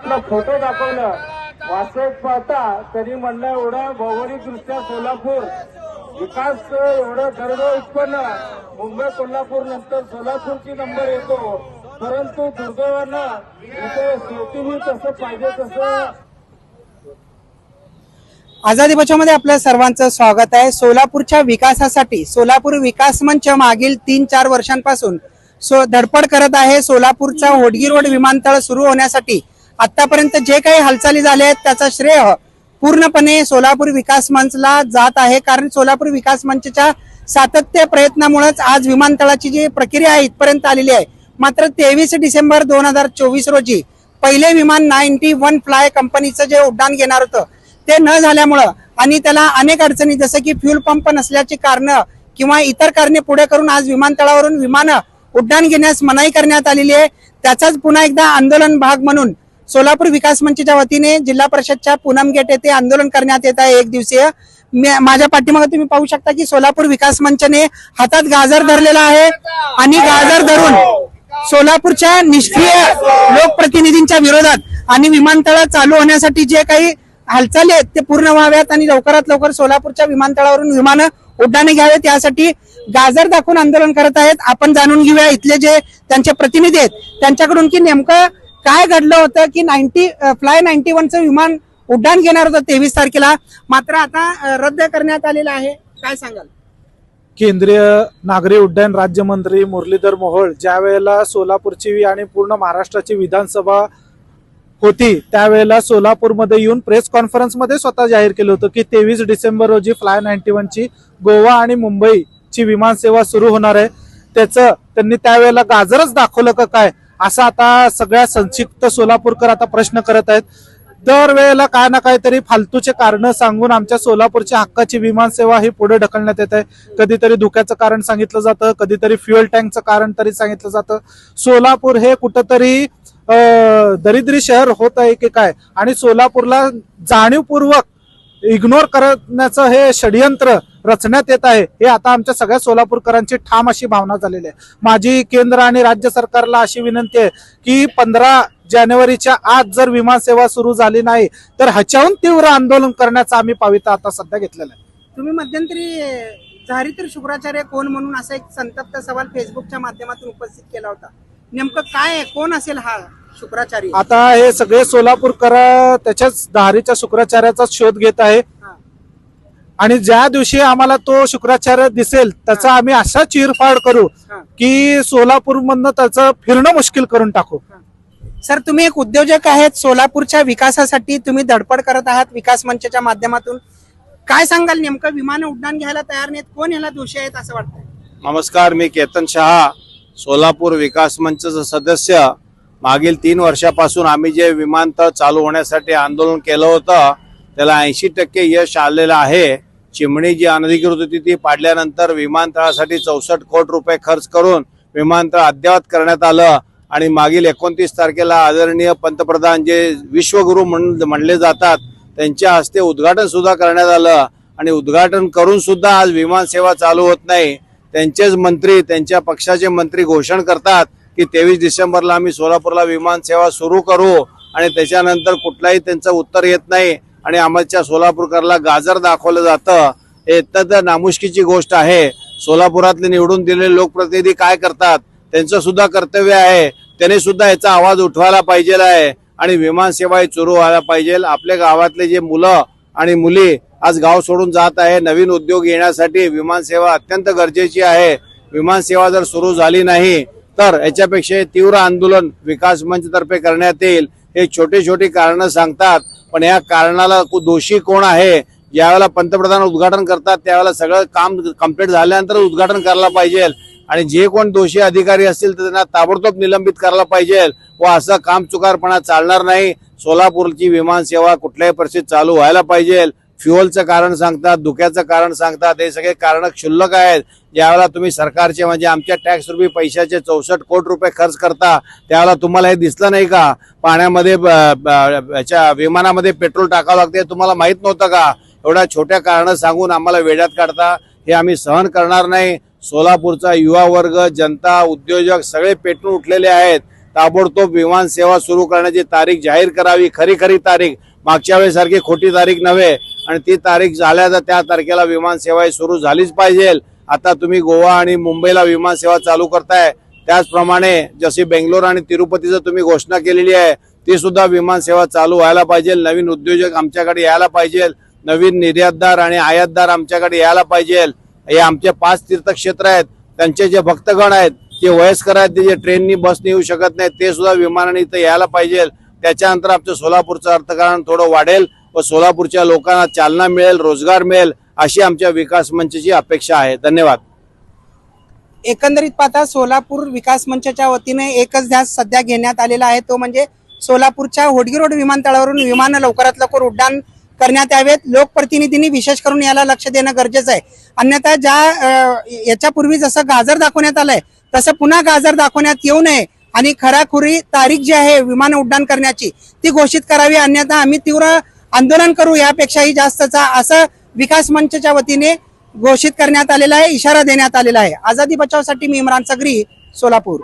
आपला फोटो दाखवला. वास्तविक पाहता तरी म्हणलं एवढं भौगोलिक दृष्ट्या सोलापूर. विकास एवढं दरड उत्पन्न. मुंबई कोल्हापूर नंतर सोलापूरची नंबर येतो. परंतु दुर्दैवानं इथे शेतीही तसं पाहिजे तसं आझादी बचावमध्ये आपल्या सर्वांचं स्वागत आहे. सोलापूरच्या विकासासाठी सोलापूर विकास मंच मागील तीन चार वर्षांपासून सो धडपड करत आहे. सोलापूरचा होडगी रोड विमानतळ सुरू होण्यासाठी आतापर्यंत जे काही हालचाली झाल्या आहेत त्याचा श्रेय पूर्णपणे सोलापूर विकास मंचला जात आहे. कारण सोलापूर विकास मंचच्या सातत्य प्रयत्नामुळेच आज विमानतळाची जी प्रक्रिया आहे इथपर्यंत आलेली आहे. मात्र तेवीस डिसेंबर दोन हजार चोवीस रोजी पहिले विमान नाईन्टी वन फ्लाय कंपनीचं जे उड्डाण घेणार होतं ते न झाल्यामुळं आणि त्याला अनेक अडचणी जसं की फ्युल पंप नसल्याची कारणं किंवा इतर कारणे पुढे करून आज विमानतळावरून विमानं उड्डाण घेण्यास मनाई करण्यात आलेली आहे. त्याचाच पुन्हा एकदा आंदोलन भाग म्हणून सोलापूर विकास मंचच्या वतीने जिल्हा परिषदच्या पूनम गेट येथे आंदोलन करण्यात येत आहे एक दिवसीय. माझ्या पाठीमागे तुम्ही पाहू शकता की सोलापूर विकास मंचने हातात गाजर धरलेला आहे आणि गाजर धरून सोलापूरच्या निष्क्रिय लोकप्रतिनिधींच्या विरोधात आणि विमानतळ चालू होण्यासाठी जे काही हालचाली आहेत ते पूर्ण व्हाव्यात आणि लवकरात लवकर सोलापूरच्या विमानतळावरून विमानं उड्डाणे घ्यावेत. यासाठी गाजर दाखवून आंदोलन करत आहेत. आपण जाणून घेऊया इथले जे त्यांचे प्रतिनिधी आहेत त्यांच्याकडून की नेमकं काय घडलं होतं की नाईन्टी फ्लाय नाईन्टी वनचं विमान उड्डाण घेणार होतं तेवीस तारखेला. मात्र आता रद्द करण्यात आलेलं आहे. काय सांगाल? केंद्रीय नागरी उड्डयन राज्यमंत्री मुरलीधर मोहोळ ज्या वेळेला सोलापूरची आणि पूर्ण महाराष्ट्राची विधानसभा होती त्यावेळेला सोलापूरमध्ये येऊन प्रेस कॉन्फरन्समध्ये स्वतः जाहीर केलं होतं की तेवीस डिसेंबर रोजी फ्लाय नाईन्टी वनची गोवा आणि मुंबईची विमानसेवा सुरू होणार आहे. त्याचं त्यांनी त्यावेळेला गाजरच दाखवलं का काय? असं आता सगळ्या संक्षिप्त सोलापूरकर आता प्रश्न करत आहेत. दरवेळेला काय ना काहीतरी फालतूचे कारण सांगून आमच्या सोलापूरच्या हक्काची विमानसेवा ही पुढे ढकलण्यात येत आहे. कधीतरी धुक्याचं कारण सांगितलं जातं कधीतरी फ्युएल टँकचं कारण तरी सांगितलं जातं. सोलापूर हे कुठंतरी दरिद्री शहर होत आहे की काय? आणि सोलापूरला जाणीवपूर्वक इग्नोर करण्याचं हे षडयंत्र रचण्यात येत आहे हे आता आमच्या सगळ्या सोलापूरकरांची ठाम अशी भावना झालेली आहे. माझी केंद्र आणि राज्य सरकारला अशी विनंती आहे की पंधरा जानेवारीच्या आज जर विमानसेवा सुरू झाली नाही तर ह्याच्याहून तीव्र आंदोलन करण्याचा आम्ही पाविता आता सध्या घेतलेला आहे. तुम्ही मध्यंतरी अ, चारित्र शुक्राचार्य कोण म्हणून असा एक संतप्त सवाल फेसबुकच्या माध्यमातून उपस्थित केला होता. नेमकं काय कोण असेल हा? शुक्राचार्य. आता हे सगळे सोलापूरकर त्याच्याच दहारीच्या शुक्राचार्याचा शोध घेत आहे. हा. आणि ज्या दिवशी आम्हाला तो शुक्राचार्य दिसेल त्याचा आम्ही असा चिरफाड करू. की सोलापूर मधनं त्याचं फिरणं मुश्किल करून टाकू. सर तुम्ही एक उद्योजक आहेत सोलापूरच्या विकासासाठी तुम्ही धडपड करत आहात विकास मंचच्या माध्यमातून. काय सांगाल नेमकं? विमान उड्डाण घ्यायला तयार नाहीत कोण याला दोषी आहेत असं वाटतं नमस्कार मी केतन शहा सोलापूर विकास मंचचं सदस्य. मागील तीन वर्षापासून आम्ही जे विमानतळ चालू होण्यासाठी आंदोलन केलं होतं त्याला ऐंशी टक्के यश आलेलं आहे. चिमणी जी अनधिकृत होती ती पाडल्यानंतर विमानतळासाठी चौसष्ट कोटी रुपये खर्च करून विमानतळ अद्ययावत करण्यात आलं. आणि मागील एकोणतीस तारखेला आदरणीय पंतप्रधान जे विश्वगुरु म्हण म्हणले जातात त्यांच्या हस्ते उद्घाटन सुद्धा करण्यात आलं. आणि उद्घाटन करून सुद्धा आज विमानसेवा चालू होत नाही. त्यांचेच मंत्री त्यांच्या पक्षाचे मंत्री घोषण करतात. की तेवीस डिसेंबरला आम्ही सोलापूरला विमानसेवा सुरू करू आणि त्याच्यानंतर कुठलाही त्यांचं उत्तर येत नाही आणि आमच्या सोलापूरकरला गाजर दाखवलं जातं. हे तर नामुष्कीची गोष्ट आहे. सोलापुरातले निवडून दिलेले लोकप्रतिनिधी काय करतात? त्यांचं सुद्धा कर्तव्य आहे. त्यांनी सुद्धा याचा आवाज उठवायला पाहिजे आहे आणि विमानसेवा सुरू व्हायला पाहिजे. आपल्या गावातले जे मुलं आणि मुली आज गाव सोडून जात आहे. नवीन उद्योग येण्यासाठी विमानसेवा अत्यंत गरजेची आहे. विमानसेवा जर सुरू झाली नाही तर याच्यापेक्षा तीव्र आंदोलन विकास मंचतर्फे करण्यात येईल. हे छोटे छोटे कारणं सांगतात पण या कारणाला दोषी कोण आहे? ज्यावेळेला पंतप्रधान उद्घाटन करतात त्यावेळेला सगळं काम कंप्लीट झाल्यानंतर उद्घाटन करायला पाहिजे. आणि जे कोण दोषी अधिकारी असतील तर त्यांना ताबडतोब निलंबित करायला पाहिजे. व असं काम चुकारपणा चालणार नाही. सोलापूरची विमानसेवा कुठल्याही परिस्थितीत चालू व्हायला पाहिजे. फ्युअलचं कारण सांगतात धुक्याचं कारण सांगतात हे सगळे कारण क्षुल्लक आहेत. ज्यावेळेला तुम्ही सरकारचे म्हणजे आमच्या टॅक्स रुपये पैशाचे चौसष्ट कोटी रुपये खर्च करता त्यावेळेला तुम्हाला हे दिसलं नाही का? पाण्यामध्ये याच्या विमानामध्ये पेट्रोल टाकावं लागते हे तुम्हाला माहीत नव्हतं का? एवढ्या छोट्या कारण सांगून आम्हाला वेड्यात काढता हे आम्ही सहन करणार नाही. सोलापूरचा युवा वर्ग जनता उद्योजक सगळे पेटून उठलेले आहेत. ताबडतोब विमान सेवा सुरू करण्याची तारीख जाहीर करावी. खरी खरी तारीख. मागच्या वेळेसारखी खोटी तारीख नव्हे. आणि ती तारीख झाल्या तर त्या तारखेला विमानसेवा ही सुरू झालीच पाहिजे. आता तुम्ही गोवा आणि मुंबईला विमानसेवा चालू करताय. त्याचप्रमाणे जशी बेंगलोर आणि तिरुपतीचं तुम्ही घोषणा केलेली आहे ती सुद्धा विमानसेवा चालू व्हायला पाहिजे. नवीन उद्योजक आमच्याकडे यायला पाहिजे. नवीन निर्यातदार आणि आयातदार आमच्याकडे यायला पाहिजे. हे आमचे पाच तीर्थक्षेत्र आहेत. त्यांचे जे भक्तगण आहेत जे वयस्कर आहेत ते जे ट्रेननी बसने येऊ शकत नाही ते सुद्धा विमानाने इथं यायला पाहिजे. त्याच्यानंतर आमचं सोलापूरचं अर्थकारण थोडं वाढेल. व सोलापूरच्या लोकांना चालना मिळेल रोजगार मिळेल अशी आमच्या विकास मंचची अपेक्षा आहे. धन्यवाद. एकंदरीत पाहता सोलापूर विकास मंचच्या वतीने एकच ध्यास सध्या घेण्यात आलेला आहे. तो म्हणजे सोलापूरच्या होडगी रोड विमानतळावरून विमानं लवकरात लवकर उड्डाण करण्यात यावेत. लोकप्रतिनिधींनी विशेष करून याला लक्ष देणं गरजेचं आहे. अन्यथा ज्या याच्यापूर्वी जसं गाजर दाखवण्यात आलंय तसं पुन्हा गाजर दाखवण्यात येऊ नये. आणि खराखुरी तारीख जी आहे विमान उड्डाण करण्याची ती घोषित करावी. अन्यथा आम्ही तीव्र आंदोलन करू यापेक्षाही जास्तचा असं विकास मंचच्या वतीने घोषित करण्यात आलेला आहे इशारा देण्यात आलेला आहे. आझादी बचावसाठी मी इम्रान सगरी सोलापूर.